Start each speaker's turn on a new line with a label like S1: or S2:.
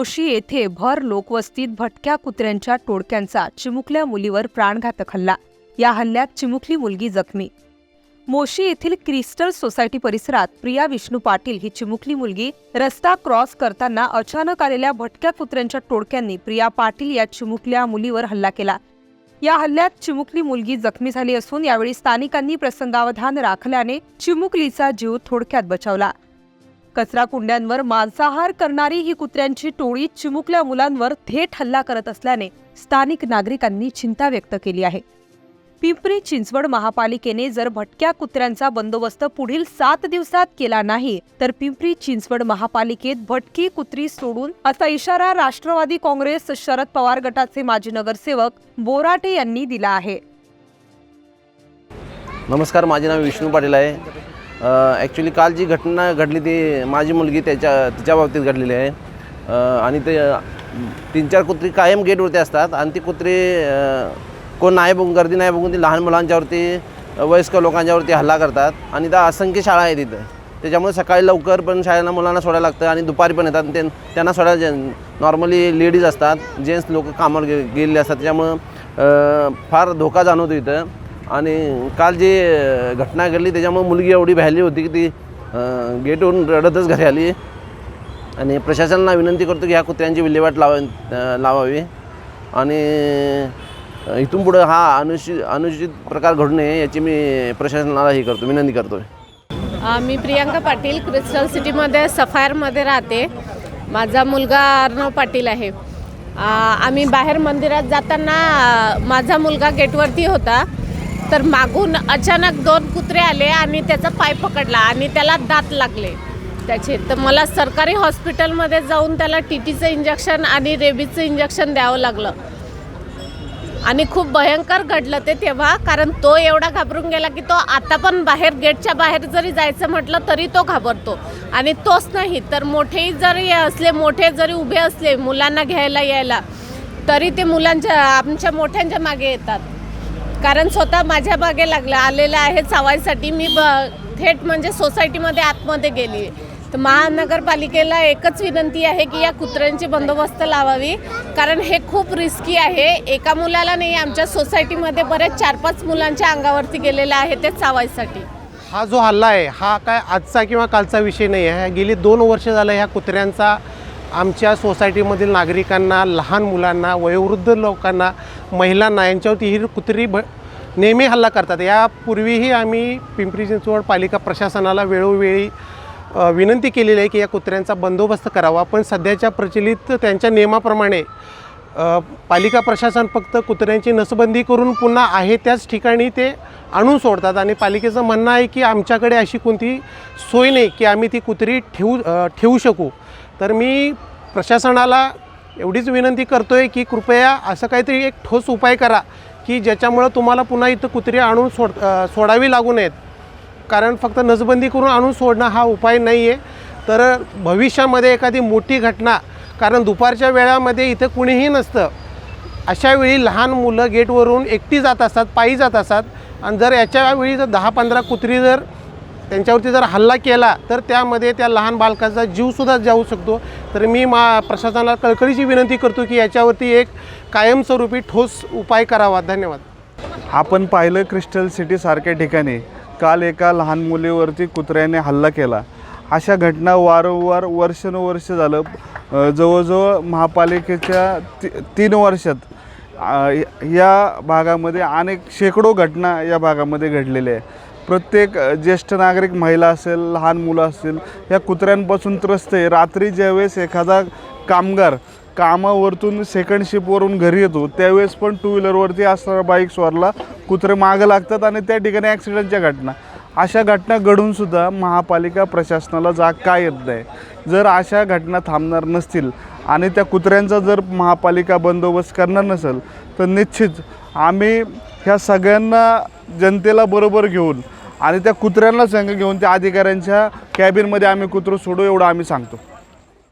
S1: मोशी येथे भर लोकवस्तीत भटक्या कुत्र्यांच्या टोळक्यांचा चिमुकल्या मुलीवर प्राणघातक हल्ला. या हल्ल्यात चिमुकली मुलगी जखमी. मोशी येथील क्रिस्टल सोसायटी परिसरात प्रिया विष्णू पाटील ही चिमुकली मुलगी रस्ता क्रॉस करताना अचानक आलेल्या भटक्या कुत्र्यांच्या टोळक्यांनी प्रिया पाटील या चिमुकल्या मुलीवर हल्ला केला. या हल्ल्यात चिमुकली मुलगी जखमी झाली असून यावेळी स्थानिकांनी प्रसंगावधान राखल्याने चिमुकलीचा जीव थोडक्यात बचावला. कचरा कुंड्यांवर मांसाहार करणारी ही कुत्र्यांची टोळी चिमुकल्या मुलांवर थेट हल्ला करत असल्याने स्थानिक नागरिकांनी चिंता व्यक्त केली आहे. पिंपरी चिंचवड महापालिकेने जर भटक्या कुत्र्यांचा बंदोबस्त पुढील सात दिवसात केला नाही तर पिंपरी चिंचवड महापालिकेत भटकी कुत्री सोडून असा इशारा राष्ट्रवादी काँग्रेस शरद पवार गटाचे माजी नगरसेवक बोराटे यांनी दिला आहे.
S2: नमस्कार माझे नाव विष्णू पाटील आहे. ॲक्च्युली काल जी घटना घडली ती माझी मुलगी त्याच्या तिच्या बाबतीत घडलेली आहे. आणि ते तीन चार कुत्री कायम गेटवरती असतात आणि ती कुत्री कोण नाही बघून गर्दी नाही बघून ती लहान मुलांच्यावरती वयस्कर वयस्क लोकांच्यावरती हल्ला करतात. आणि त्या असंख्य शाळा आहेत तिथं त्याच्यामुळे सकाळी लवकर पण शाळेला मुलांना सोडायला लागतं आणि दुपारी पण येतात. ते त्यांना सोडायला जे नॉर्मली लेडीज असतात. जेंट्स लोक कामावर गे गेलेले असतात. त्याच्यामुळं फार धोका जाणवतो इथं. आणि काल जी घटना घडली त्याच्यामुळे मुलगी एवढी भ्याली होती की ती गेटवरून रडतच घरी आली. आणि प्रशासनाला विनंती करतो की ह्या कुत्र्यांची विल्हेवाट लावा लावावी. आणि इथून पुढं हा अनुचित अनुचित प्रकार घडू नये याची मी प्रशासनाला हे करतो विनंती करतो
S3: मी प्रियांका पाटील क्रिस्टल सिटीमध्ये सफायरमध्ये राहते. माझा मुलगा अर्णव पाटील आहे. आम्ही बाहेर मंदिरात जाताना माझा मुलगा गेटवरती होता. तर मागून अचानक दोन कुत्रे आले आणि त्याचा पाय पकडला आणि त्याला दात लागले. त्याचे तर मला सरकारी हॉस्पिटलमध्ये जाऊन त्याला टी टीचं इंजेक्शन आणि रेबीजचं इंजेक्शन द्यावं लागलं. आणि खूप भयंकर घडलं ते तेव्हा कारण तो एवढा घाबरून गेला की तो आता पण बाहेर गेटच्या बाहेर जरी जायचं म्हटलं तरी तो घाबरतो. आणि तोच नाही तर मोठेही जरी असले मोठे जरी उभे असले मुलांना घ्यायला यायला तरी ते मुलांच्या आमच्या मोठ्यांच्या मागे येतात. कारण स्वतः माझ्या मागे लागलं आलेलं आहे चावायसाठी मी ब थेट म्हणजे सोसायटीमध्ये आतमध्ये गेली. तर महानगरपालिकेला एकच विनंती आहे की या कुत्र्यांची बंदोबस्त लावावी. कारण हे खूप रिस्की आहे. एका मुलाला नाही आमच्या सोसायटीमध्ये बरेच चार पाच मुलांच्या अंगावरती गेलेले आहे ते चावायसाठी
S4: हा जो हल्ला आहे हा काय आजचा किंवा कालचा विषय नाही आहे. गेली दोन वर्ष झालं ह्या कुत्र्यांचा आमच्या सोसायटीमधील नागरिकांना लहान मुलांना वयोवृद्ध लोकांना महिलांना यांच्यावरती ही कुत्री भ नेहमी हल्ला करतात. यापूर्वीही आम्ही पिंपरी चिंचवड पालिका प्रशासनाला वेळोवेळी विनंती केलेली आहे की या कुत्र्यांचा बंदोबस्त करावा. पण सध्याच्या प्रचलित त्यांच्या नियमाप्रमाणे पालिका प्रशासन फक्त कुत्र्यांची नसबंदी करून पुन्हा आहे त्याच ठिकाणी ते आणून सोडतात. आणि पालिकेचं म्हणणं आहे की आमच्याकडे अशी कोणती सोय नाही की आम्ही ती कुत्री ठेवू ठेवू शकू. तर मी प्रशासनाला एवढीच विनंती करतो आहे की कृपया असं काहीतरी एक ठोस उपाय करा की ज्याच्यामुळं तुम्हाला पुन्हा इथं कुत्री आणून सोड सोडावी लागू नयेत. कारण फक्त नसबंदी करून आणून सोडणं हा उपाय नाही आहे तर भविष्यामध्ये एखादी मोठी घटना कारण दुपारच्या वेळामध्ये इथं कुणीही नसतं. अशा वेळी लहान मुलं गेटवरून एकटी जात असतात पायी जात असतात. आणि जर याच्या वेळी जर दहा पंधरा कुत्री जर त्यांच्यावरती जर हल्ला केला तर त्यामध्ये त्या लहान बालकाचा जीवसुद्धा जाऊ शकतो. तर मी मा प्रशासनाला कळकळीची विनंती करतो की याच्यावरती एक कायमस्वरूपी ठोस उपाय करावा. धन्यवाद.
S5: आपण पाहिलं क्रिस्टल सिटीसारख्या ठिकाणी काल एका लहान मुलीवरती कुत्र्याने हल्ला केला. अशा घटना वारंवार वर्षानुवर्ष झालं. जवळजवळ महापालिकेच्या ती तीन वर्षात या भागामध्ये अनेक शेकडो घटना या भागामध्ये घडलेल्या आहे प्रत्येक ज्येष्ठ नागरिक महिला असेल लहान मुलं असतील ह्या कुत्र्यांपासून त्रस्त आहे. रात्री ज्यावेळेस एखादा कामगार कामावरतून सेकंड शिपवरून घरी येतो त्यावेळेस पण टू व्हीलरवरती असणारा बाईक स्वारला कुत्रे मागं लागतात आणि त्या ठिकाणी ॲक्सिडेंटच्या घटना. अशा घटना घडूनसुद्धा महापालिका प्रशासनाला जाग का येत नाही? जर अशा घटना थांबणार नसतील आणि त्या कुत्र्यांचा जर महापालिका बंदोबस्त करणार नसेल तर निश्चित आम्ही ह्या सगळ्यांना जनतेला बरोबर घेऊन आणि त्या कुत्र्यांना संघ घेऊन त्या अधिकाऱ्यांच्या कॅबिनमध्ये आम्ही कुत्रं सोडू एवढं आम्ही सांगतो.